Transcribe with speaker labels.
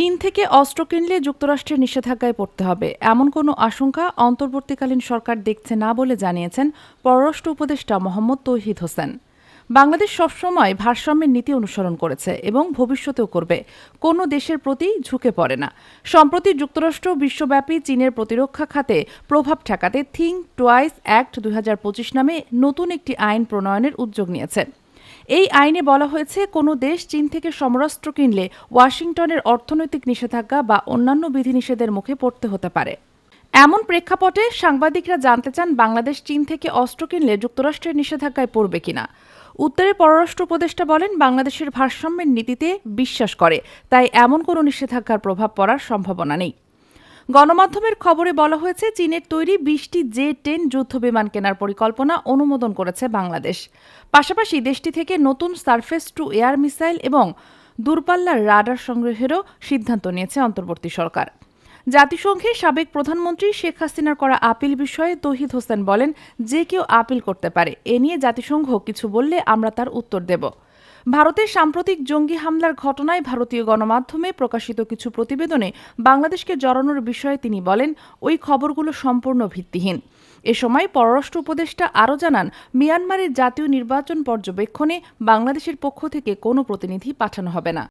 Speaker 1: চীন থেকে অস্ত্র কিনলে যুক্তরাষ্ট্রের নিষেধাজ্ঞায় পড়তে হবে। এমন কোনো আশঙ্কা অন্তর্বর্তীকালীন সরকার দেখছে না বলে জানিয়েছেন পররাষ্ট্র উপদেষ্টা মোহাম্মদ তৌহিদ হোসেন। বাংলাদেশ সবসময় ভারসাম্যের নীতি অনুসরণ করেছে এবং ভবিষ্যতেও করবে। কোনো দেশের প্রতি ঝুঁকে পড়ে না। সম্প্রতি যুক্তরাষ্ট্র বিশ্বব্যাপী চীনের প্রতিরক্ষা খাতে প্রভাব ঠেকাতে থিঙ্ক টোয়াইস অ্যাক্ট দু হাজার পঁচিশ নামে নতুন একটি আইন প্রণয়নের উদ্যোগ নিয়েছে। এই আইনে বলা হয়েছে, কোনো দেশ চীন থেকে সমরাস্ত্র কিনলে ওয়াশিংটনের অর্থনৈতিক নিষেধাজ্ঞা বা অন্যান্য বিধিনিষেধের মুখে পড়তে হতে পারে। এমন প্রেক্ষাপটে সাংবাদিকরা জানতে চান বাংলাদেশ চীন থেকে অস্ত্র কিনলে যুক্তরাষ্ট্রের নিষেধাজ্ঞায় পড়বে কিনা। উত্তরে পররাষ্ট্র উপদেষ্টা বলেন, বাংলাদেশের ভারসাম্যের নীতিতে বিশ্বাস করে, তাই এমন কোনো নিষেধাজ্ঞার প্রভাব পড়ার সম্ভাবনা নেই। গণমাধ্যমের খবরে বলা হয়েছে, চীনের তৈরি বিশটি জে টেন যুদ্ধ বিমান কেনার পরিকল্পনা অনুমোদন করেছে বাংলাদেশ। পাশাপাশি দেশটি থেকে নতুন সারফেস টু এয়ার মিসাইল এবং দূরপাল্লার রাডার সংগ্রহেরও সিদ্ধান্ত নিয়েছে অন্তর্বর্তী সরকার। জাতিসংঘের সাবেক প্রধানমন্ত্রী শেখ হাসিনার করা আপিল বিষয়ে তহিদ হোসেন বলেন, যে কেউ আপিল করতে পারে, এ নিয়ে জাতিসংঘ কিছু বললে আমরা তার উত্তর দেব। ভারতের সাম্প্রতিক জঙ্গি হামলার ঘটনায় ভারতীয় গণমাধ্যমে প্রকাশিত কিছু প্রতিবেদনে বাংলাদেশকে জড়ানোর বিষয়ে তিনি বলেন, ওই খবরগুলো সম্পূর্ণ ভিত্তিহীন। এ সময় পররাষ্ট্র উপদেষ্টা আরও জানান, মিয়ানমারের জাতীয় নির্বাচন পর্যবেক্ষণে বাংলাদেশের পক্ষ থেকে কোনো প্রতিনিধি পাঠানো হবে না।